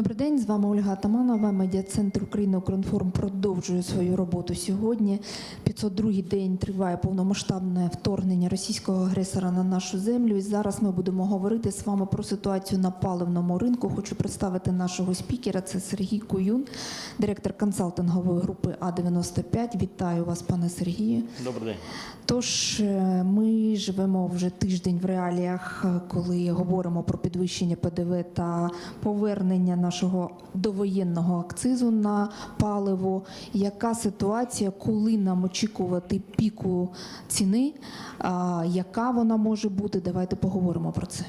Добрий день, з вами Ольга Атаманова. Медіа-центр України «Укрінформ» продовжує свою роботу сьогодні. 502-й день триває повномасштабне вторгнення російського агресора на нашу землю. І зараз ми будемо говорити з вами про ситуацію на паливному ринку. Хочу представити нашого спікера. Це Сергій Куюн, директор консалтингової групи А95. Вітаю вас, пане Сергію. Добрий день. Тож е, ми живемо вже тиждень в реаліях, коли говоримо про підвищення ПДВ та повернення нашого довоєнного акцизу на паливо. Яка ситуація, коли нам очікувати піку ціни? Яка вона може бути? Давайте поговоримо про це.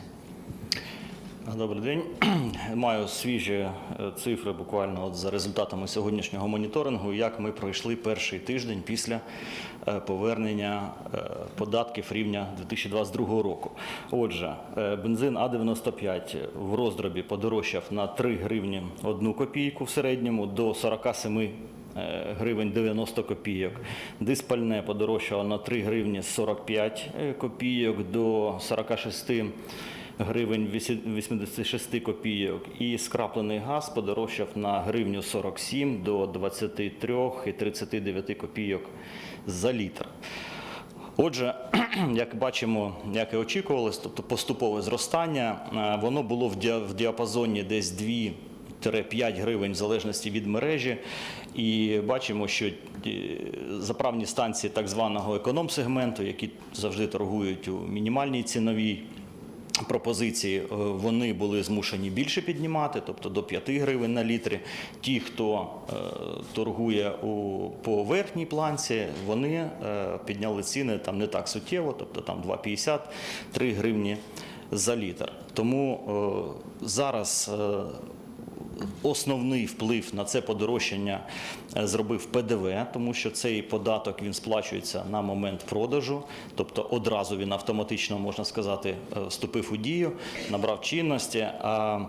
Добрий день. Маю свіжі е, цифри буквально от за результатами сьогоднішнього моніторингу, як ми пройшли перший тиждень після е, повернення е, податків рівня 2022 року. Отже, бензин А95 в роздробі подорожчав на 3 гривні 1 копійку в середньому до 47 е, гривень 90 копійок. Диспальне подорожчало на 3 гривні 45 копійок до 46 гривень 86 копійок. І скраплений газ подорожчав на гривню 47 до 23,39 копійок за літр. Отже, як бачимо, як і очікувалось, тобто поступове зростання, е, воно було в діапазоні десь 2-5 гривень в залежності від мережі. І бачимо, що е, заправні станції так званого економ-сегменту, які завжди торгують у мінімальній ціновій пропозиції, е, вони були змушені більше піднімати, тобто до 5 гривень на літрі. Ті, хто е, торгує у, по верхній планці, вони е, підняли ціни там не так суттєво, тобто там 2,50, 3 гривні за літр. Тому е, зараз е, Основний вплив на це подорожчання е, зробив ПДВ, тому що цей податок він сплачується на момент продажу, тобто одразу він автоматично можна сказати е, вступив у дію, набрав чинності. А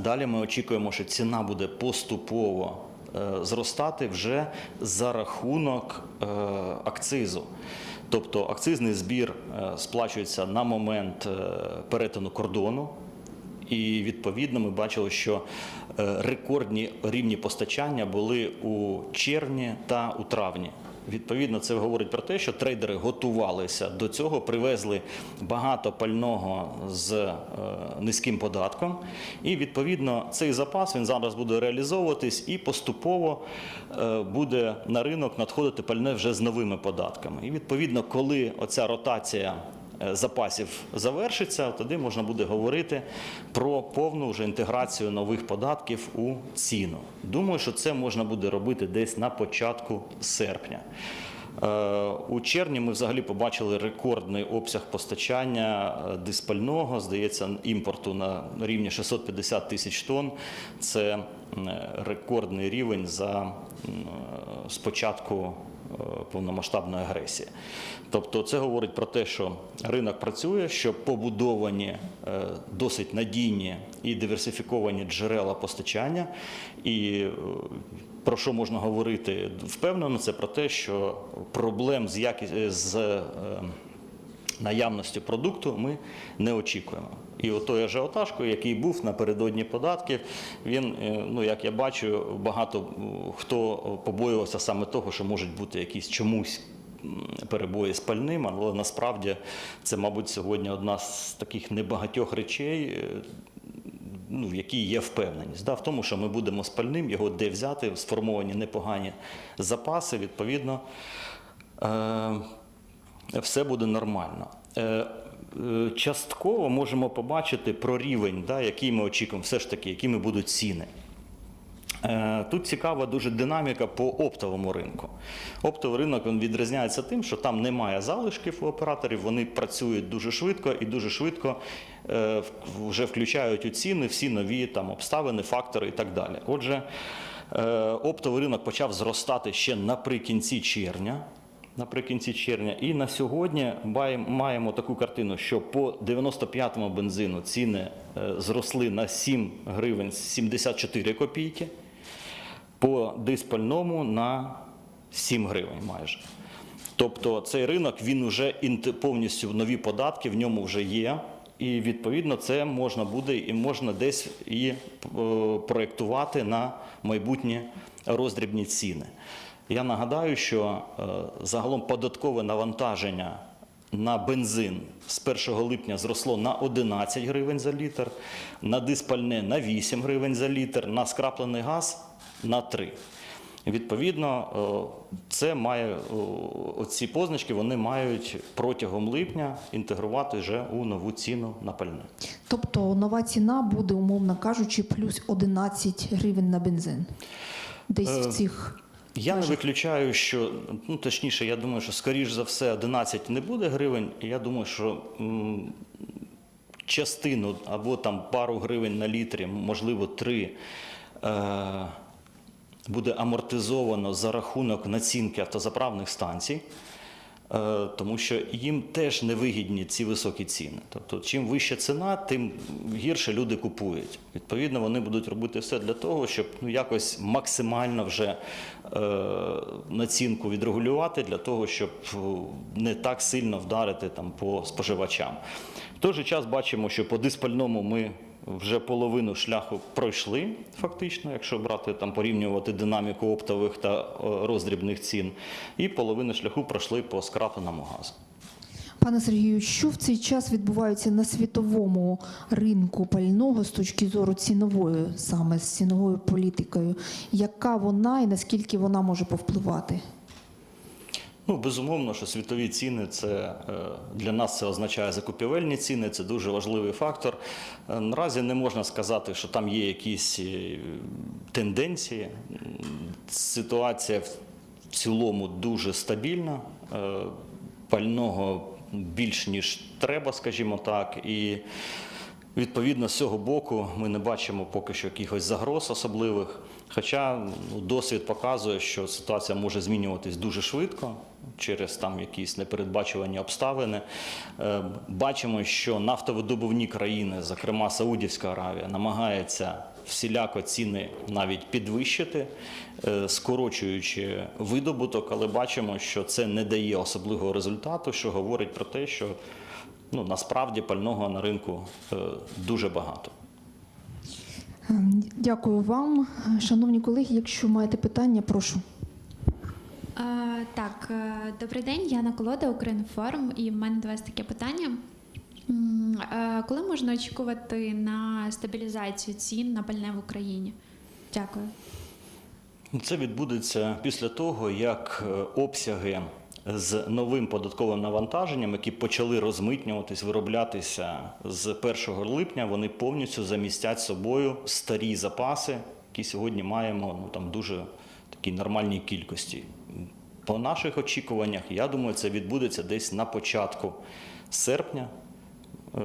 далі ми очікуємо, що ціна буде поступово е, зростати вже за рахунок акцизу. Тобто акцизний збір сплачується на момент перетину кордону. І відповідно ми бачили, що е, рекордні рівні постачання були у червні та у травні. Відповідно, це говорить про те, що трейдери готувалися до цього, привезли багато пального з е, низьким податком, і відповідно цей запас він зараз буде реалізовуватись і поступово е, буде на ринок надходити пальне вже з новими податками. І відповідно, коли оця ротація запасів завершиться, тоді можна буде говорити про повну вже інтеграцію нових податків у ціну. Думаю, що це можна буде робити десь на початку серпня. Е, У червні ми взагалі побачили рекордний обсяг постачання е, диспального, здається, імпорту на рівні 650 тисяч тонн. Це рекордний рівень за м, з початку е, повномасштабної агресії. Тобто це говорить про те, що ринок працює, що побудовані е, досить надійні і диверсифіковані джерела постачання. І е, про що можна говорити впевнено, це про те, що проблем з якість з наявністю продукту ми не очікуємо. І отой ажіотаж, який був напередодні податків, він, е, ну як я бачу, багато е, хто побоювався саме того, що можуть бути якісь чомусь перебої з пальним, але насправді це, мабуть, сьогодні одна з таких небагатьох речей. е, Ну, в якій є впевненість, да, в тому, що ми будемо з пальним, його де взяти, сформовані непогані запаси, відповідно, все буде нормально. Е, е, Частково можемо побачити про рівень, да, який ми очікуємо, все ж таки, якими будуть ціни. Е, Тут цікава дуже динаміка по оптовому ринку. Оптовий ринок він відрізняється тим, що там немає залишків у операторів, вони працюють дуже швидко і дуже швидко вже включають у ціни всі нові там, обставини, фактори і так далі. Отже, оптовий ринок почав зростати ще наприкінці червня. Наприкінці червня. І на сьогодні маємо таку картину, що по 95-му бензину ціни е, зросли на 7 гривень 74 копійки, по диспальному на 7 гривень майже. Тобто цей ринок він вже повністю нові податки в ньому вже є. І відповідно це можна буде і можна десь і е, проєктувати на майбутні роздрібні ціни. Я нагадаю, що е, загалом податкове навантаження на бензин з 1 липня зросло на 11 гривень за літр, на диспальне на 8 гривень за літр, на скраплений газ на 3. Відповідно, е, це має оці позначки вони мають протягом липня інтегрувати вже у нову ціну на пальне. Тобто нова ціна буде, умовно кажучи, плюс 11 гривень на бензин. Десь Е, в цих. Я не виключаю, що ну точніше, я думаю, що скоріш за все 11 не буде гривень. Я думаю, що м, частину або там пару гривень на літрі, можливо, три. Е- буде амортизовано за рахунок націнки автозаправних станцій, тому що їм теж невигідні ці високі ціни. Тобто, чим вища ціна, тим гірше люди купують. Відповідно, вони будуть робити все для того, щоб ну, якось максимально вже е, націнку відрегулювати, для того, щоб е, не так сильно вдарити там, по споживачам. В той же час бачимо, що по диспальному ми вже половину шляху пройшли, фактично, якщо брати там порівнювати динаміку оптових та е, роздрібних цін, і половину шляху пройшли по скрапленому газу. Пане Сергію, що в цей час відбувається на світовому ринку пального з точки зору цінової, саме з ціновою політикою? Яка вона і наскільки вона може повпливати? Ну, безумовно, що світові ціни це е, для нас це означає закупівельні ціни, це дуже важливий фактор. Е, Наразі не можна сказати, що там є якісь е, тенденції. Ситуація в цілому дуже стабільна. Пального більш ніж треба, скажімо так. І Відповідно, з цього боку ми не бачимо поки що якихось загроз особливих. Хоча ну, досвід показує, що ситуація може змінюватись дуже швидко через там якісь непередбачувані обставини. Е, Бачимо, що нафтовидобувні країни, зокрема Саудівська Аравія, намагається всіляко ціни навіть підвищити, е, скорочуючи видобуток, але бачимо, що це не дає особливого результату, що говорить про те, що ну, насправді пального на ринку е, дуже багато. Ем, Дякую вам. Шановні колеги, якщо маєте питання, прошу. Е, Так, е, добрий день, Яна Колода, Укрінформ, і в мене до вас таке питання. Е, Коли можна очікувати на стабілізацію цін на пальне в Україні? Дякую. Це відбудеться після того, як обсяги з новим податковим навантаженням, які почали розмитнюватись, вироблятися з 1 липня, вони повністю замістять собою старі запаси, які сьогодні маємо ну, там дуже такій нормальній кількості. По наших очікуваннях, я думаю, це відбудеться десь на початку серпня. Е,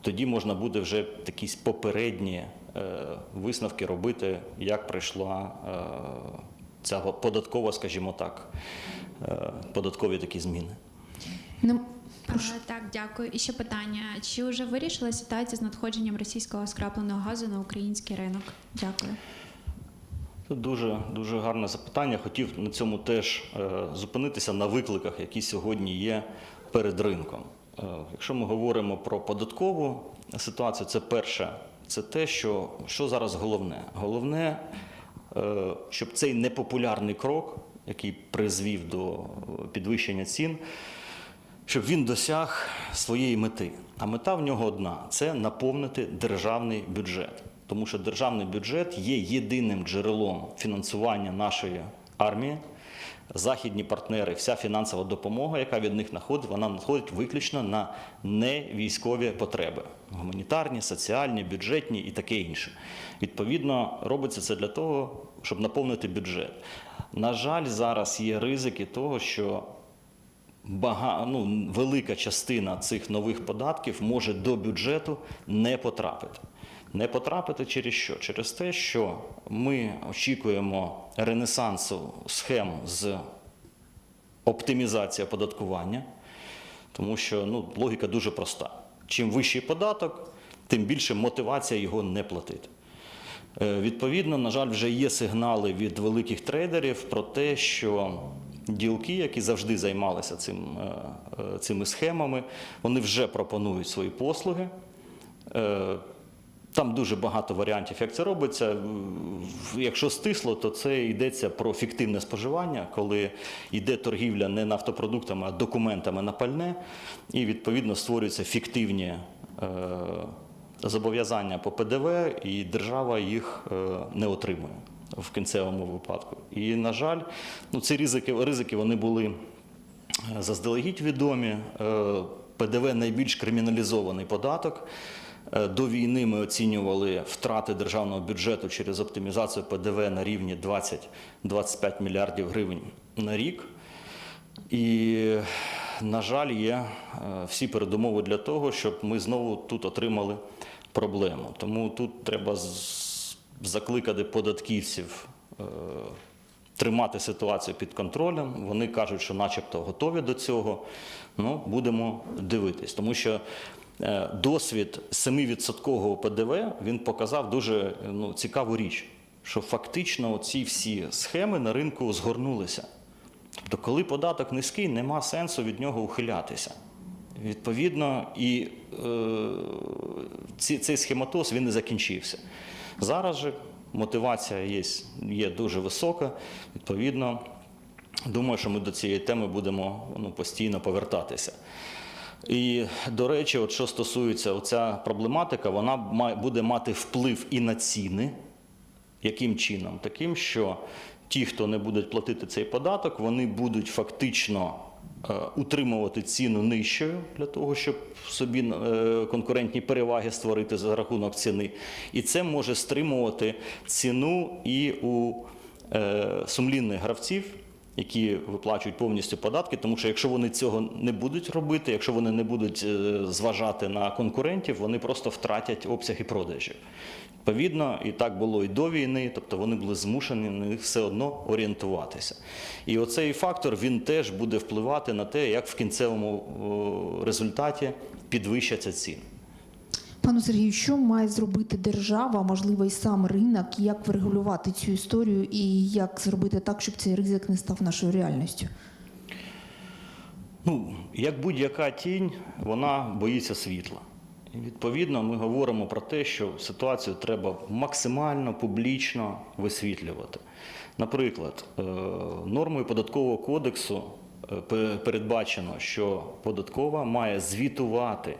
Тоді можна буде вже якісь попередні е, висновки робити, як пройшла е, ця податкова, скажімо так, податкові такі зміни. Не- Е, Так, дякую. І ще питання: чи вже вирішила ситуація з надходженням російського скрапленого газу на український ринок? Дякую. Це дуже дуже гарне запитання. Хотів на цьому теж е, зупинитися на викликах, які сьогодні є перед ринком. Е, якщо ми говоримо про податкову ситуацію, це перше, це те, що, що зараз головне. Головне, е, щоб цей непопулярний крок, який призвів до підвищення цін, щоб він досяг своєї мети. А мета в нього одна це наповнити державний бюджет. Тому що державний бюджет є єдиним джерелом фінансування нашої армії. Західні партнери, вся фінансова допомога, яка від них надходить, вона надходить виключно на невійськові потреби: гуманітарні, соціальні, бюджетні і таке інше. Відповідно, робиться це для того, щоб наповнити бюджет. На жаль, зараз є ризики того, що бага, ну, велика частина цих нових податків може до бюджету не потрапити. Не потрапити через що? Через те, що ми очікуємо ренесансу схем з оптимізації оподаткування, тому що ну, логіка дуже проста. Чим вищий податок, тим більше мотивація його не платити. Е, Відповідно, на жаль, вже є сигнали від великих трейдерів про те, що ділки, які завжди займалися цим, е, е, цими схемами, вони вже пропонують свої послуги. Там дуже багато варіантів, як це робиться. Якщо стисло, то це йдеться про фіктивне споживання, коли йде торгівля не нафтопродуктами, а документами на пальне, і відповідно створюються фіктивні зобов'язання по ПДВ, і держава їх е, не отримує в кінцевому випадку. І, на жаль, ну, ці ризики, ризики вони були е, заздалегідь відомі. Е, ПДВ найбільш криміналізований податок. До війни ми оцінювали втрати державного бюджету через оптимізацію ПДВ на рівні 20-25 мільярдів гривень на рік. І, на жаль, є всі передумови для того, щоб ми знову тут отримали проблему. Тому тут треба закликати податківців е, тримати ситуацію під контролем. Вони кажуть, що начебто готові до цього. Ну, будемо дивитись, тому що е, досвід 7% ПДВ він показав дуже ну, цікаву річ, що фактично ці всі схеми на ринку згорнулися. Тобто, коли податок низький, нема сенсу від нього ухилятися. Відповідно, і е, цей схематоз він не закінчився. Зараз же мотивація є, є дуже висока. Відповідно, думаю, що ми до цієї теми будемо ну, постійно повертатися. І, до речі, от що стосується оця проблематика, вона буде мати вплив і на ціни, яким чином? Таким, що ті, хто не будуть платити цей податок, вони будуть фактично утримувати ціну нижчою для того, щоб собі е, конкурентні переваги створити за рахунок ціни. І це може стримувати ціну і у е, сумлінних гравців. Які виплачують повністю податки, тому що якщо вони цього не будуть робити, якщо вони не будуть е, зважати на конкурентів, вони просто втратять обсяги продажів. Відповідно, і так було і до війни, тобто вони були змушені на них все одно орієнтуватися. І оцей фактор він теж буде впливати на те, як в кінцевому результаті підвищаться ціни. Пану Сергію, що має зробити держава, можливо, і сам ринок, як врегулювати цю історію і як зробити так, щоб цей ризик не став нашою реальністю? Ну, як будь-яка тінь, вона боїться світла. Відповідно, ми говоримо про те, що ситуацію треба максимально публічно висвітлювати. Наприклад, е, нормою податкового кодексу е, передбачено, що податкова має звітувати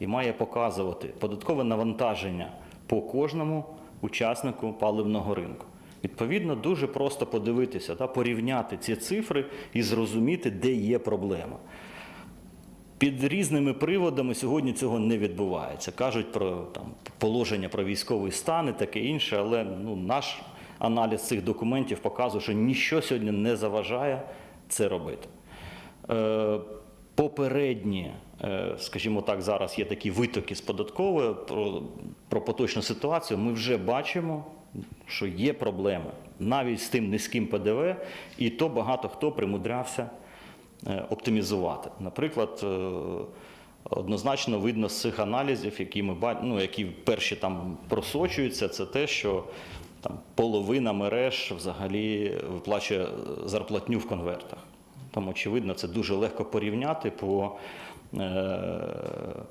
і має показувати податкове навантаження по кожному учаснику паливного ринку. Відповідно, дуже просто подивитися та порівняти ці цифри і зрозуміти, де є проблема. Під різними приводами сьогодні цього не відбувається. Кажуть про там, положення про військовий стан і таке інше, але ну, наш аналіз цих документів показує, що ніщо сьогодні не заважає це робити. Е, попередні, е, скажімо так, зараз є такі витоки з податкової про, про поточну ситуацію. Ми вже бачимо, що є проблеми навіть з тим низьким ПДВ, і то багато хто примудрявся оптимізувати. Наприклад, е, однозначно видно з цих аналізів, які ми ну, які перші там просочуються, це те, що там половина мереж взагалі виплачує зарплатню в конвертах. Там, очевидно, це дуже легко порівняти по е,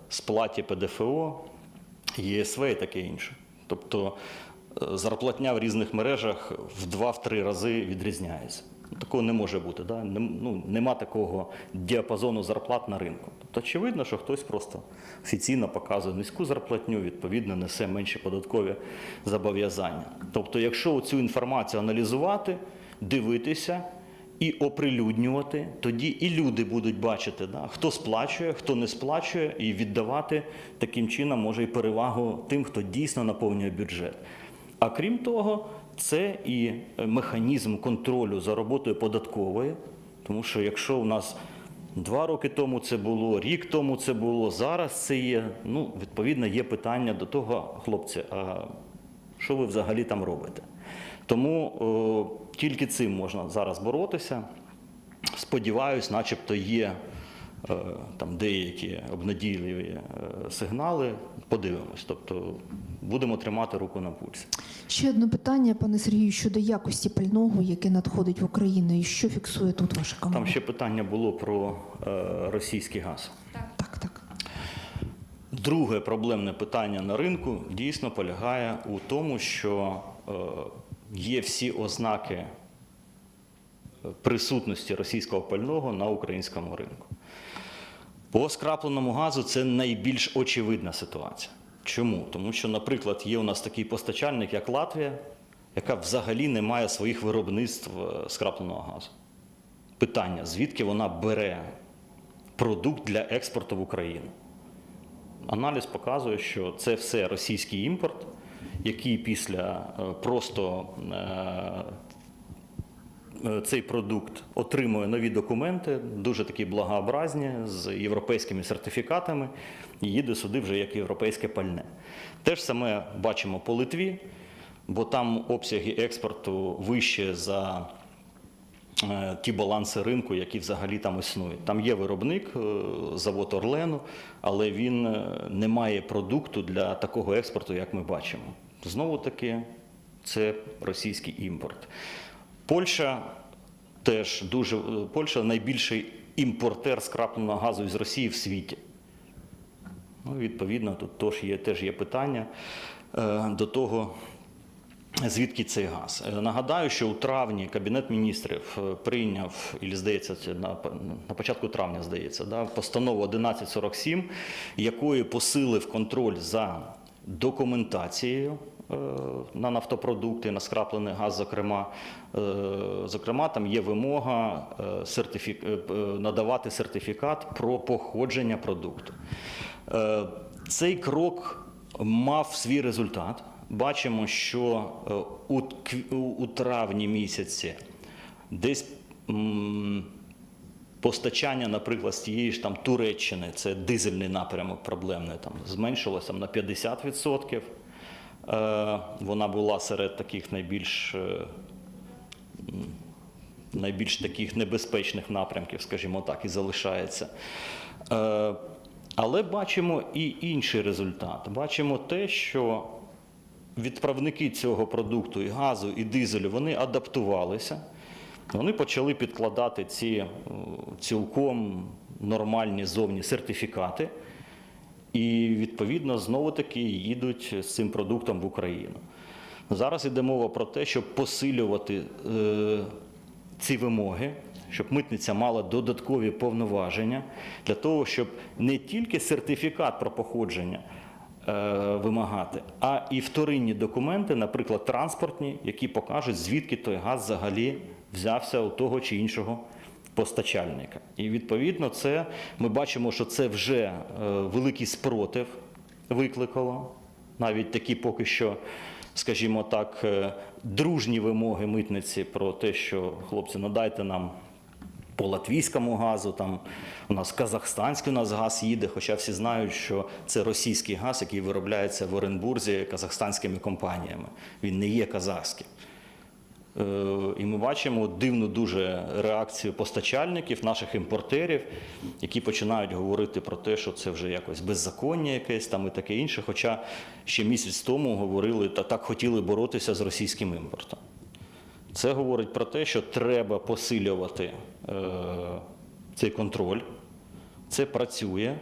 сплаті ПДФО, ЄСВ і таке інше. Тобто е, зарплатня в різних мережах в 2-3 рази відрізняється. Такого не може бути. Да? Ну, нема такого діапазону зарплат на ринку. Тобто, очевидно, що хтось просто офіційно показує низьку зарплатню, відповідно, несе менші податкові зобов'язання. Тобто, якщо цю інформацію аналізувати, дивитися і оприлюднювати, тоді і люди будуть бачити, да, хто сплачує, хто не сплачує, і віддавати таким чином може і перевагу тим, хто дійсно наповнює бюджет. А крім того, це і механізм контролю за роботою податкової, тому що якщо у нас два роки тому це було, рік тому це було, зараз це є, ну, відповідно, є питання до того, хлопці, а що ви взагалі там робите? Тому о, тільки цим можна зараз боротися. Сподіваюсь, начебто є там деякі обнадійливі е, сигнали. Подивимось. Тобто будемо тримати руку на пульсі. Ще одне питання, пане Сергію, щодо якості пального, яке надходить в Україну, і що фіксує тут ваша команда? Там ще питання було про е, російський газ. Так, так. Друге проблемне питання на ринку дійсно полягає у тому, що е, є всі ознаки е, присутності російського пального на українському ринку. По скрапленому газу це найбільш очевидна ситуація. Чому? Тому що, наприклад, є у нас такий постачальник, як Латвія, яка взагалі не має своїх виробництв е, скрапленого газу. Питання: звідки вона бере продукт для експорту в Україну? Аналіз показує, що це все російський імпорт, який після е, просто е, цей продукт отримує нові документи, дуже такі благообразні, з європейськими сертифікатами, і їде сюди вже як європейське пальне. Те ж саме бачимо по Литві, бо там обсяги експорту вище за е, ті баланси ринку, які взагалі там існують. Там є виробник, е, завод Орлену, але він е, не має продукту для такого експорту, як ми бачимо. Знову таки, це російський імпорт. Польща теж дуже Польща найбільший імпортер скрапленого газу із Росії в світі. Ну, відповідно, тут теж є, теж є питання е, до того, Звідки цей газ? Е, Нагадаю, що у травні Кабінет міністрів е, прийняв, і здається, на, на початку травня, здається, да, постанову 1147, якою посилив контроль за документацією е, на нафтопродукти, на скраплений газ, зокрема. Е, Зокрема, там є вимога е, е, е, надавати сертифікат про походження продукту. Е, Цей крок мав свій результат. Бачимо, що е, у травні місяці десь постачання, наприклад, з тієї ж там Туреччини, це дизельний напрямок проблемний, там зменшилося там, на 50%. Е, вона була серед таких найбільш, е, найбільш таких небезпечних напрямків, скажімо так, і залишається. Е, але бачимо і інший результат. Бачимо те, що відправники цього продукту і газу, і дизелю, вони адаптувалися. Вони почали підкладати ці цілком нормальні зовні сертифікати, і відповідно знову таки їдуть з цим продуктом в Україну. Зараз йде мова про те, щоб посилювати е, ці вимоги, щоб митниця мала додаткові повноваження для того, щоб не тільки сертифікат про походження е, вимагати, а і вторинні документи, наприклад, транспортні, які покажуть, звідки той газ взагалі взявся у того чи іншого постачальника. І відповідно, це ми бачимо, що це вже е, великий спротив викликало. Навіть такі поки що, скажімо так, е, дружні вимоги митниці про те, що хлопці, надайте нам по латвійському газу, там у нас казахстанський у нас газ їде, хоча всі знають, що це російський газ, який виробляється в Оренбурзі казахстанськими компаніями. Він не є казахським. Е, І ми бачимо дивну дуже реакцію постачальників, наших імпортерів, які починають говорити про те, що це вже якось беззаконня якесь там і таке інше. Хоча ще місяць тому говорили та так хотіли боротися з російським імпортом. Це говорить про те, що треба посилювати е, цей контроль. Це працює.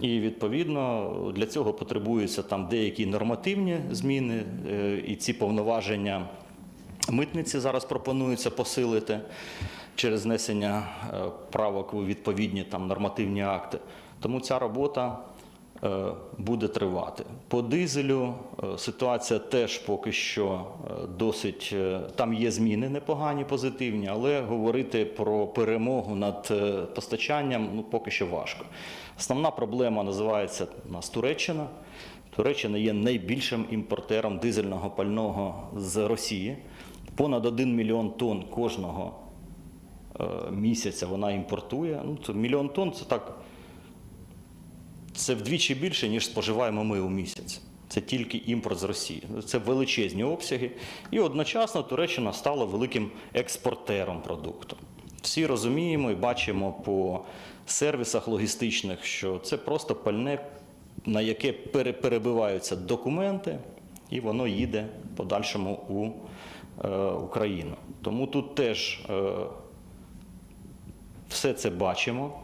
І відповідно для цього потребуються там деякі нормативні зміни, е, і ці повноваження митниці зараз пропонується посилити через внесення е, правок у відповідні там нормативні акти. Тому ця робота е, буде тривати. По дизелю е, ситуація теж поки що досить там є зміни непогані, позитивні, але говорити про перемогу над постачанням ну поки що важко. Основна проблема називається у нас Туреччина. Туреччина є найбільшим імпортером дизельного пального з Росії. Понад 1 мільйон тонн кожного е, місяця вона імпортує. Ну, це мільйон тонн це так. Це вдвічі більше, ніж споживаємо ми у місяць. Це тільки імпорт з Росії. Це величезні обсяги. І одночасно Туреччина стала великим експортером продукту. Всі розуміємо і бачимо по сервісах логістичних, що це просто пальне, на яке пере- перебиваються документи, і воно їде подальшому у Україну. Тому тут теж е, все це бачимо.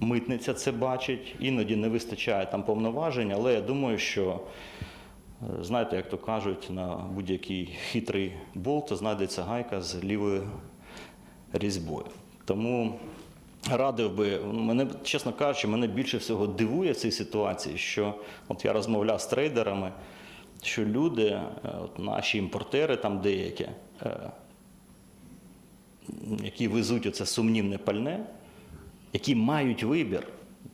Митниця це бачить, іноді не вистачає там повноважень, але я думаю, що е, знаєте, як то кажуть, на будь-який хитрий болт знайдеться гайка з лівою різьбою. Тому радив би, мене, чесно кажучи, мене більше всього дивує в цій ситуації, що от я розмовляв з трейдерами, що люди, е, от наші імпортери там деякі, е, які везуть оце сумнівне пальне, які мають вибір.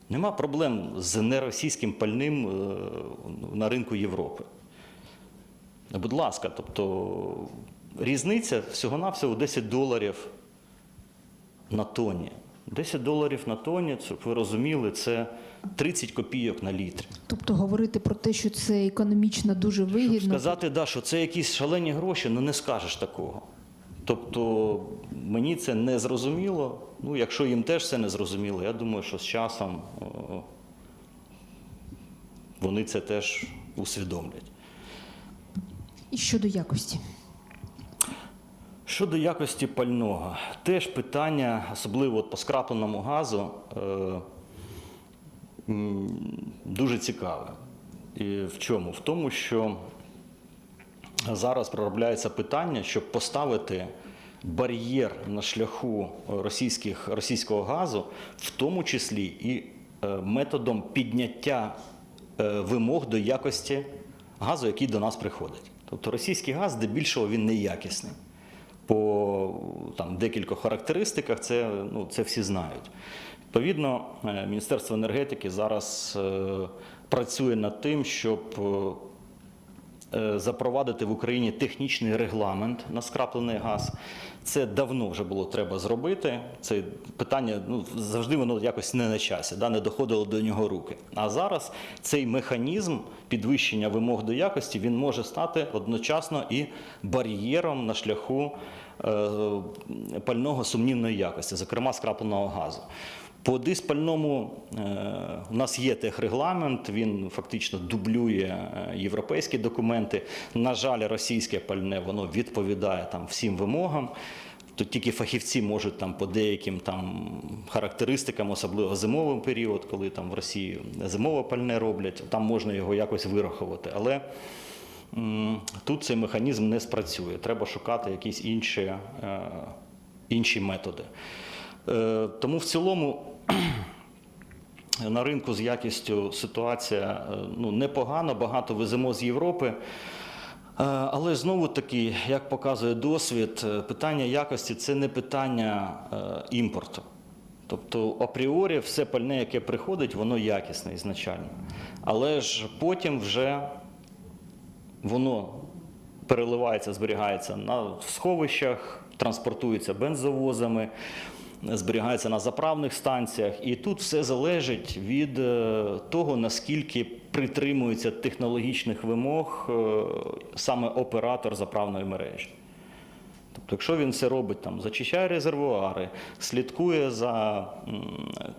Нема проблем з неросійським пальним е, на ринку Європи. Будь ласка, тобто різниця всього-навсього 10 доларів на тонні. 10 доларів на тонні, щоб ви розуміли, це 30 копійок на літрі. Тобто говорити про те, що це економічно дуже вигідно. Сказати, да, що це якісь шалені гроші, ну не скажеш такого. Тобто мені це не зрозуміло. Ну, якщо їм теж це не зрозуміло, я думаю, що з часом о, вони це теж усвідомлять. І щодо якості. Щодо якості пального, теж питання, особливо от по скрапленому газу, е, дуже цікаве. І в чому? В тому, що зараз проробляється питання, щоб поставити бар'єр на шляху російських, російського газу, в тому числі і е, методом підняття е, вимог до якості газу, який до нас приходить. Тобто російський газ, здебільшого, він неякісний. По там, декількох характеристиках це, ну, це всі знають. Відповідно, е, Міністерство енергетики зараз е, працює над тим, щоб е, запровадити в Україні технічний регламент на скраплений газ. Це давно вже було треба зробити. Це питання ну, завжди воно якось не на часі, да, не доходило до нього руки. А зараз цей механізм підвищення вимог до якості він може стати одночасно і бар'єром на шляху е, пального сумнівної якості, зокрема скрапленого газу. По диспальному е, у нас є техрегламент, він фактично дублює е, європейські документи. На жаль, російське пальне воно відповідає там всім вимогам. Тут тільки фахівці можуть там по деяким там характеристикам, особливо зимовий період, коли там в Росії зимове пальне роблять, там можна його якось вирахувати. Але тут цей механізм не спрацює. Треба шукати якісь інші, е, інші методи. Е, Тому в цілому на ринку з якістю ситуація е, ну, непогана, багато веземо з Європи. Е, Але знову таки, як показує досвід, питання якості це не питання імпорту. Тобто, апріорі, все пальне, яке приходить, воно якісне ізначально. Але ж потім вже воно переливається, зберігається на сховищах, транспортується бензовозами, зберігається на заправних станціях. І тут все залежить від е, того, наскільки притримується технологічних вимог е, саме оператор заправної мережі. Тобто, якщо він це робить, там, зачищає резервуари, слідкує за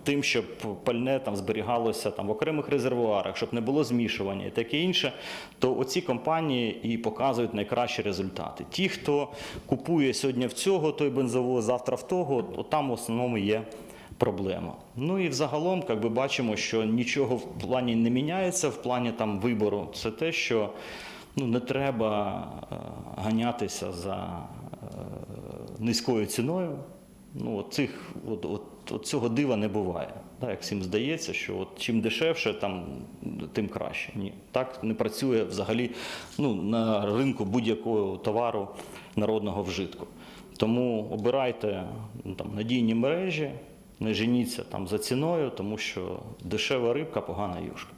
тим, щоб пальне там, зберігалося там, в окремих резервуарах, щоб не було змішування і таке інше, то оці компанії і показують найкращі результати. Ті, хто купує сьогодні в цього той бензовоз, завтра в того, от там в основному є проблема. Ну і взагалом, як би бачимо, що нічого в плані не міняється в плані там вибору. Це те, що ну, не треба е, ганятися за низькою ціною. Ну, от от, от, от цього дива не буває. Так, як всім здається, що от чим дешевше, там, тим краще. Ні, так не працює взагалі ну, на ринку будь-якого товару народного вжитку. Тому обирайте ну, там, надійні мережі, не женіться там за ціною, тому що дешева рибка погана юшка.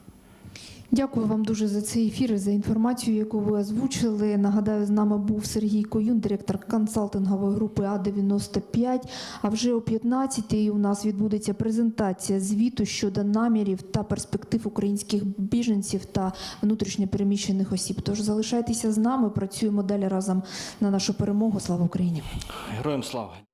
Дякую вам дуже за цей ефір і за інформацію, яку ви озвучили. Нагадаю, з нами був Сергій Коюн, директор консалтингової групи А95. А вже о 15-й у нас відбудеться презентація звіту щодо намірів та перспектив українських біженців та внутрішньопереміщених осіб. Тож залишайтеся з нами, працюємо далі разом на нашу перемогу. Слава Україні! Героям слава!